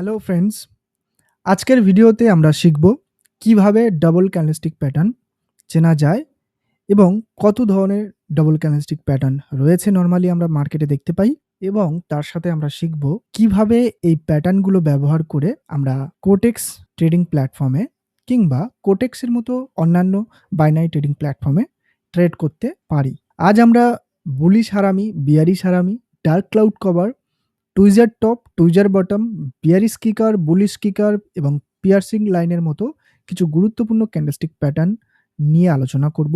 Hello friends আজকের ভিডিওতে আমরা শিখব কীভাবে ডাবল ক্যান্ডেলস্টিক প্যাটার্ন চেনা যায় এবং কত ধরনের ডাবল ক্যান্ডেলস্টিক প্যাটার্ন রয়েছে নর্মালি আমরা মার্কেটে দেখতে পাই এবং তার সাথে আমরা শিখব কীভাবে এই প্যাটার্নগুলো ব্যবহার করে আমরা কোটেক্স ট্রেডিং প্ল্যাটফর্মে কিংবা কোটেক্সের মতো অন্যান্য বাইনারি ট্রেডিং প্ল্যাটফর্মে ট্রেড করতে পারি। আজ আমরা bullish harami bearish harami dark cloud cover tweezer top, tweezer bottom bearish kicker bullish kicker এবং পিয়ার্সিং লাইনের মতো কিছু গুরুত্বপূর্ণ ক্যান্ডেলস্টিক প্যাটার্ন নিয়ে আলোচনা করব।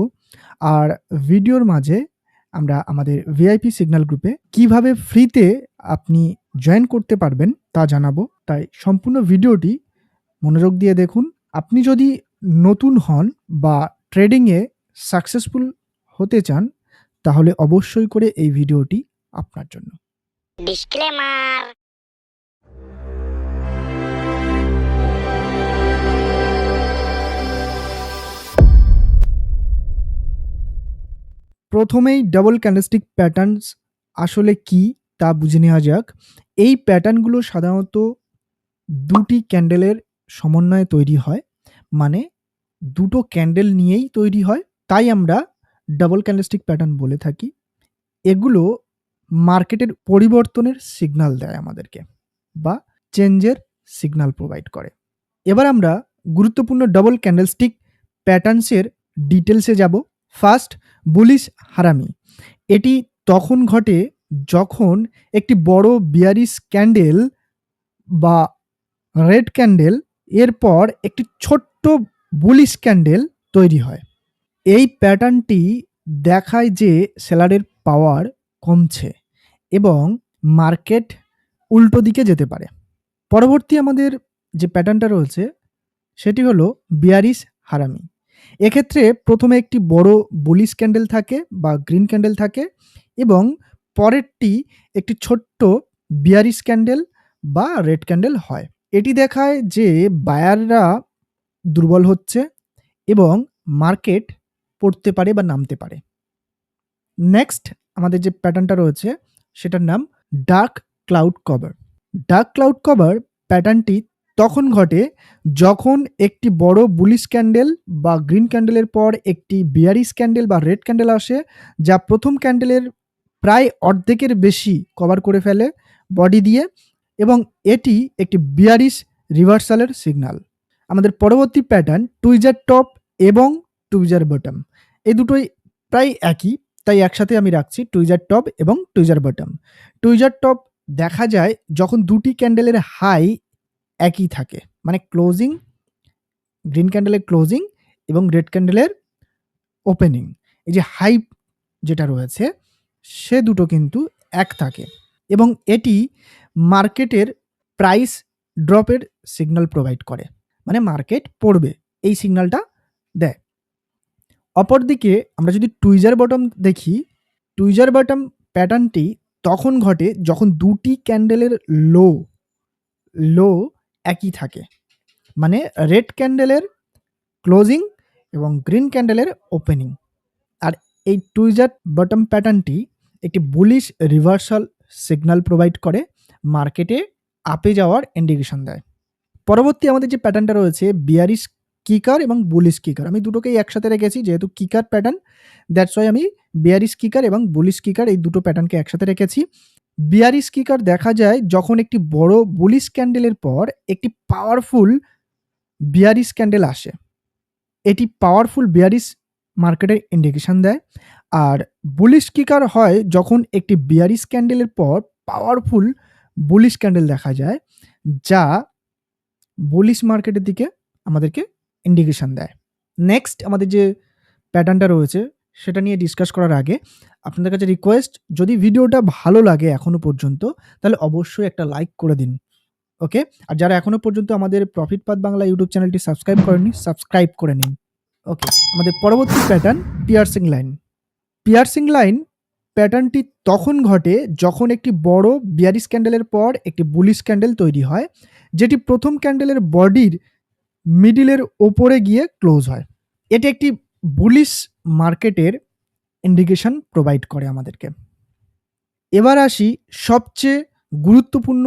আর ভিডিওর মাঝে আমরা আমাদের ভিআইপি সিগন্যাল গ্রুপে কীভাবে ফ্রিতে আপনি জয়েন করতে পারবেন তা জানাব। তাই সম্পূর্ণ ভিডিওটি মনোযোগ দিয়ে দেখুন। আপনি যদি নতুন হন বা ট্রেডিংয়ে সাকসেসফুল হতে চান, তাহলে অবশ্যই করে এই ভিডিওটি আপনার জন্য। Disclaimer. প্রথমেই ডাবল ক্যান্ডেলস্টিক প্যাটার্নস আসলে কি তা বুঝে নেওয়া যাক। এই প্যাটার্নগুলো সাধারণত দুটি ক্যান্ডেলের সমন্বয়ে তৈরি হয় মানে দুটো ক্যান্ডেল নিয়েই তৈরি হয়। তাই আমরা ডাবল ক্যান্ডেলস্টিক প্যাটার্ন বলে থাকি। এগুলো মার্কেটের পরিবর্তনের সিগন্যাল দেয় আমাদেরকে বা চেঞ্জের সিগনাল প্রোভাইড করে। এবার আমরা গুরুত্বপূর্ণ ডবল ক্যান্ডেলস্টিক প্যাটার্নসের ডিটেলসে যাব। ফার্স্ট বুলিশ হারামি এটি তখন ঘটে যখন একটি বড় বিয়ারিশ ক্যান্ডেল বা রেড ক্যান্ডেল এরপর একটি ছোট্ট বুলিশ ক্যান্ডেল তৈরি হয়। এই প্যাটার্নটি দেখায় যে সেলারের পাওয়ার কমছে। এবং মার্কেট উল্টো দিকে যেতে পারে। পরবর্তী আমাদের যে প্যাটার্নটা রয়েছে, সেটি হলো বিয়ারিশ হারামি। এক্ষেত্রে প্রথমে একটি বড় বুলিশ ক্যান্ডেল থাকে বা গ্রিন ক্যান্ডেল থাকে এবং পরেরটি একটি ছোট্ট বিয়ারিশ ক্যান্ডেল বা রেড ক্যান্ডেল হয়। এটি দেখায় যে বায়াররা দুর্বল হচ্ছে এবং মার্কেট পড়তে পারে বা নামতে পারে। নেক্সট আমাদের যে প্যাটার্নটা রয়েছে সেটার নাম dark cloud cover. Dark cloud cover প্যাটার্নটি তখন ঘটে যখন একটি বড় বুলিশ ক্যান্ডেল বা গ্রিন ক্যান্ডেলের পর একটি বিয়ারিশ ক্যান্ডেল বা রেড ক্যান্ডেল আসে, যা প্রথম ক্যান্ডেলের প্রায় অর্ধেকের বেশি কভার করে ফেলে বডি দিয়ে এবং এটি একটি বিয়ারিশ রিভার্সালের সিগন্যাল আমাদের পরবর্তী প্যাটার্ন টুইজার টপ এবং টুইজার বটম। এই দুটোই প্রায় একই তাই একসাথে আমি রাখছি টুইজার টপ এবং টুইজার বটম টুইজার টপ দেখা যায় যখন দুটি ক্যান্ডেলের হাই একই থাকে মানে ক্লোজিং গ্রিন ক্যান্ডেলের ক্লোজিং এবং রেড ক্যান্ডেলের ওপেনিং এই যে হাই যেটা রয়েছে, সে দুটো কিন্তু এক থাকে এবং এটি মার্কেটের প্রাইস ড্রপের সিগন্যাল প্রোভাইড করে মানে মার্কেট পড়বে, এই সিগন্যালটা দেয়। অপরদিকে আমরা যদি টুইজার বটম দেখি টুইজার বটম প্যাটার্নটি তখন ঘটে যখন দুটি ক্যান্ডেলের লো লো একই থাকে। মানে রেড ক্যান্ডেলের ক্লোজিং এবং গ্রিন ক্যান্ডেলের ওপেনিং আর এই টুইজার বটম প্যাটার্নটি একটি বুলিশ রিভার্সাল সিগন্যাল প্রোভাইড করে মার্কেটে আপে যাওয়ার ইন্ডিকেশন দেয়। পরবর্তী আমাদের যে প্যাটার্নটা রয়েছে বিয়ারিশ কিকার এবং বুলিশ কিকার আমি দুটোকেই একসাথে রেখেছি, যেহেতু কিকার প্যাটার্ন দ্যাটস ওয়াই আমি বিয়ারিশ কিকার এবং বুলিশ কিকার এই দুটো প্যাটার্নকে একসাথে রেখেছি। বিয়ারিশ কিকার দেখা যায় যখন একটি বড় বুলিশ ক্যান্ডেলের পর একটি পাওয়ারফুল বিয়ারিশ ক্যান্ডেল আসে। এটি পাওয়ারফুল বিয়ারিশ মার্কেটের ইন্ডিকেশন দেয়। আর বুলিশ কিকার হয় যখন একটি বিয়ারিশ ক্যান্ডেলের পর পাওয়ারফুল বুলিশ ক্যান্ডেল দেখা যায়, যা বুলিশ মার্কেটের দিকে আমাদেরকে ইন্ডিকেশন দেয়। নেক্সট আমাদের যে প্যাটার্নটা রয়েছে, সেটা নিয়ে ডিসকাস করার আগে আপনাদের কাছে রিকোয়েস্ট যদি ভিডিওটা ভালো লাগে এখনও পর্যন্ত, তাহলে অবশ্যই একটা লাইক করে দিন। ওকে আর যারা এখনও পর্যন্ত আমাদের প্রফিট পাথ বাংলা ইউটিউব চ্যানেলটি সাবস্ক্রাইব করেননি সাবস্ক্রাইব করে নিন। ওকে আমাদের পরবর্তী pattern piercing line piercing line প্যাটার্নটি তখন ঘটে যখন একটি বড় বিয়ারিশ ক্যান্ডেলের পর একটি বুলিশ ক্যান্ডেল তৈরি হয়, যেটি প্রথম ক্যান্ডেলের বডির মিডিলের ওপরে গিয়ে ক্লোজ হয়। এটি একটি বুলিশ মার্কেটের ইন্ডিকেশন প্রোভাইড করে আমাদেরকে। এবার আসি সবচেয়ে গুরুত্বপূর্ণ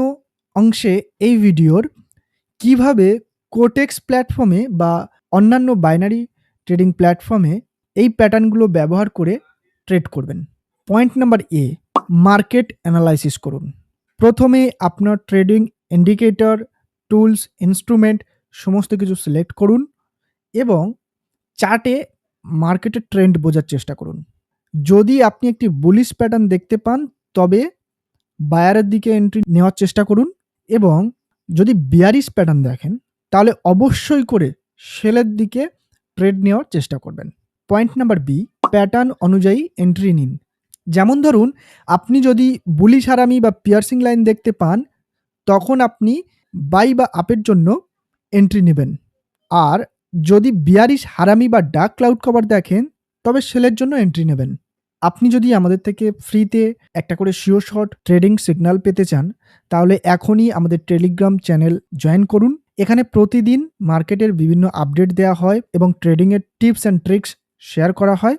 অংশে এই ভিডিওর, কীভাবে কোটেক্স প্ল্যাটফর্মে বা অন্যান্য বাইনারি ট্রেডিং প্ল্যাটফর্মে এই প্যাটার্নগুলো ব্যবহার করে ট্রেড করবেন। Point number A market analysis করুন। প্রথমে আপনার ট্রেডিং ইন্ডিকেটর টুলস ইনস্ট্রুমেন্ট সমস্ত কিছু সিলেক্ট করুন এবং চার্টে মার্কেটের ট্রেন্ড বোঝার চেষ্টা করুন। যদি আপনি একটি বুলিশ প্যাটার্ন দেখতে পান, তবে বায়ারের দিকে এন্ট্রি নেওয়ার চেষ্টা করুন এবং যদি বিয়ারিশ প্যাটার্ন দেখেন, তাহলে অবশ্যই করে সেলের দিকে ট্রেড নেওয়ার চেষ্টা করবেন। পয়েন্ট নাম্বার বি প্যাটার্ন অনুযায়ী এন্ট্রি নিন। যেমন ধরুন, আপনি যদি বুলিশ হারামি বা পিয়ার্সিং লাইন দেখতে পান, তখন আপনি বাই বা আপের জন্য এন্ট্রি নেবেন। আর যদি বিয়ারিশ হারামি বা ডার্ক ক্লাউড কভার দেখেন, তবে সেলের জন্য এন্ট্রি নেবেন। আপনি যদি আমাদের থেকে ফ্রিতে একটা করে শিওর শট ট্রেডিং সিগন্যাল পেতে চান, তাহলে এখনই আমাদের টেলিগ্রাম চ্যানেল জয়েন করুন। এখানে প্রতিদিন মার্কেটের বিভিন্ন আপডেট দেওয়া হয় এবং ট্রেডিংয়ের টিপস অ্যান্ড ট্রিক্স শেয়ার করা হয়।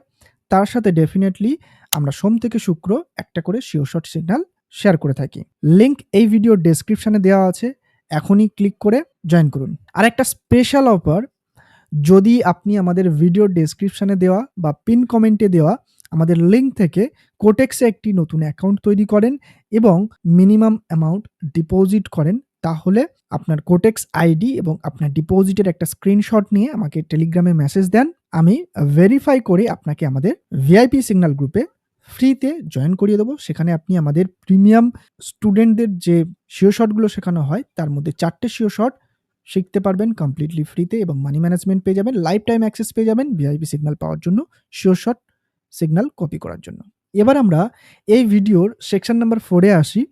তার সাথে ডেফিনেটলি আমরা সোম থেকে শুক্র একটা করে শিওর শট সিগন্যাল শেয়ার করে থাকি। লিংক এই ভিডিও ডেসক্রিপশানে দেওয়া আছে। এখনই ক্লিক করে জয়েন করুন। আর একটা স্পেশাল অফার যদি আপনি আমাদের ভিডিও ডেসক্রিপশনে দেওয়া বা পিন কমেন্টে দেওয়া আমাদের লিঙ্ক থেকে কোটেক্সে একটি নতুন অ্যাকাউন্ট তৈরি করেন এবং মিনিমাম অ্যামাউন্ট ডিপোজিট করেন, তাহলে আপনার কোটেক্স আইডি এবং আপনার ডিপোজিটের একটা স্ক্রিনশট নিয়ে আমাকে টেলিগ্রামে মেসেজ দেন। আমি ভেরিফাই করে আপনাকে আমাদের ভিআইপি সিগন্যাল গ্রুপে ফ্রিতে জয়েন করিয়ে দেবো। সেখানে আপনি আমাদের প্রিমিয়াম স্টুডেন্টদের যে শিও শটগুলো শেখানো হয়, তার মধ্যে চারটে শিও শট শিখতে পারবেন কমপ্লিটলি ফ্রিতে এবং মানি ম্যানেজমেন্ট পেয়ে যাবেন লাইফ টাইম অ্যাক্সেস পেয়ে যাবেন ভিআইপি সিগন্যাল পাওয়ার জন্য শিওর শট সিগন্যাল কপি করার জন্য। এবার আমরা এই ভিডিওর সেকশন নাম্বার ফোরে আসি,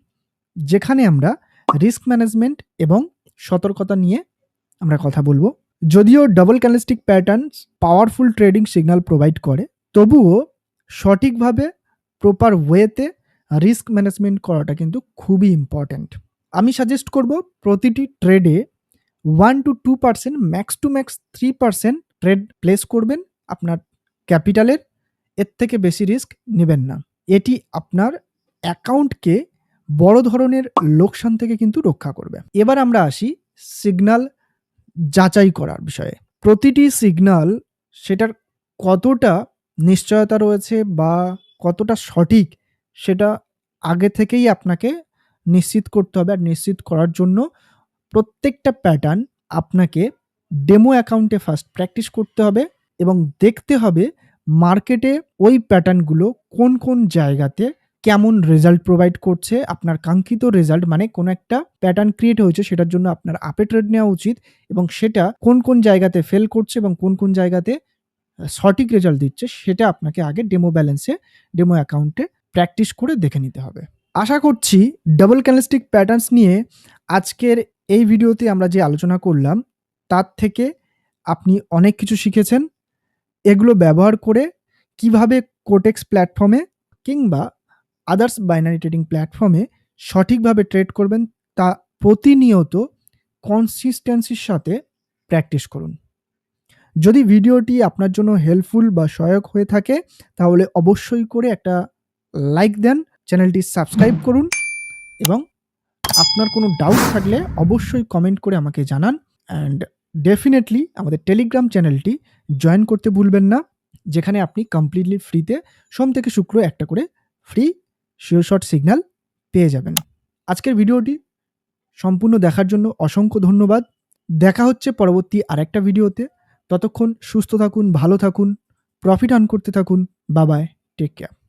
যেখানে আমরা রিস্ক ম্যানেজমেন্ট এবং সতর্কতা নিয়ে আমরা কথা বলব। যদিও double candlestick patterns powerful trading signal provide করে, তবুও সঠিকভাবে প্রপার ওয়েতে রিস্ক ম্যানেজমেন্ট করাটা কিন্তু খুবই ইম্পর্ট্যান্ট আমি সাজেস্ট করব প্রতিটি ট্রেডে one two two percent max two max three percent trade place করবেন আপনার ক্যাপিটালের এর। থেকে বেশি রিস্ক নেবেন না। এটি আপনার অ্যাকাউন্টকে বড় ধরনের লোকসান থেকে কিন্তু রক্ষা করবে। এবার আমরা আসি সিগনাল যাচাই করার বিষয়ে। প্রতিটি সিগন্যাল সেটার কতটা নিশ্চয়তা রয়েছে বা কতটা সঠিক সেটা আগে থেকেই আপনাকে নিশ্চিত করতে হবে আর নিশ্চিত করার জন্য প্রত্যেকটা প্যাটার্ন আপনাকে ডেমো অ্যাকাউন্টে ফার্স্ট প্র্যাকটিস করতে হবে এবং দেখতে হবে মার্কেটে ওই প্যাটার্নগুলো কোন কোন জায়গাতে কেমন রেজাল্ট প্রোভাইড করছে, আপনার কাঙ্ক্ষিত রেজাল্ট মানে কোনো একটা প্যাটার্ন ক্রিয়েট হয়েছে সেটার জন্য আপনার আপে ট্রেড নেওয়া উচিত এবং সেটা কোন কোন জায়গাতে ফেল করছে এবং কোন কোন জায়গাতে সঠিক রেজাল্ট দিচ্ছে, সেটা আপনাকে আগে ডেমো ব্যালেন্সে ডেমো অ্যাকাউন্টে প্র্যাকটিস করে দেখে নিতে হবে। আশা করছি ডাবল ক্যান্ডেলস্টিক প্যাটার্নস নিয়ে আজকের এই ভিডিওতে আমরা যে আলোচনা করলাম, তার থেকে আপনি অনেক কিছু শিখেছেন। এগুলো ব্যবহার করে কীভাবে কোটেক্স প্ল্যাটফর্মে কিংবা আদার্স বাইনারি ট্রেডিং প্ল্যাটফর্মে সঠিকভাবে ট্রেড করবেন, তা প্রতিনিয়ত কনসিস্টেন্সির সাথে প্র্যাকটিস করুন। যদি ভিডিওটি আপনার জন্য হেল্পফুল বা সহায়ক হয়ে থাকে, তাহলে অবশ্যই করে একটা লাইক দেন চ্যানেলটি সাবস্ক্রাইব করুন এবং আপনার কোনো ডাউট থাকলে অবশ্যই কমেন্ট করে আমাকে জানান অ্যান্ড ডেফিনেটলি আমাদের টেলিগ্রাম চ্যানেলটি জয়েন করতে ভুলবেন না, যেখানে আপনি কমপ্লিটলি ফ্রিতে সোম থেকে শুক্র একটা করে ফ্রি শিওর শট সিগন্যাল পেয়ে যাবেন। আজকের ভিডিওটি সম্পূর্ণ দেখার জন্য অসংখ্য ধন্যবাদ। দেখা হচ্ছে পরবর্তী আরেকটা ভিডিওতে। ততক্ষণ সুস্থ থাকুন ভালো থাকুন প্রফিট আর্ন করতে থাকুন। বাবায় টেক কেয়ার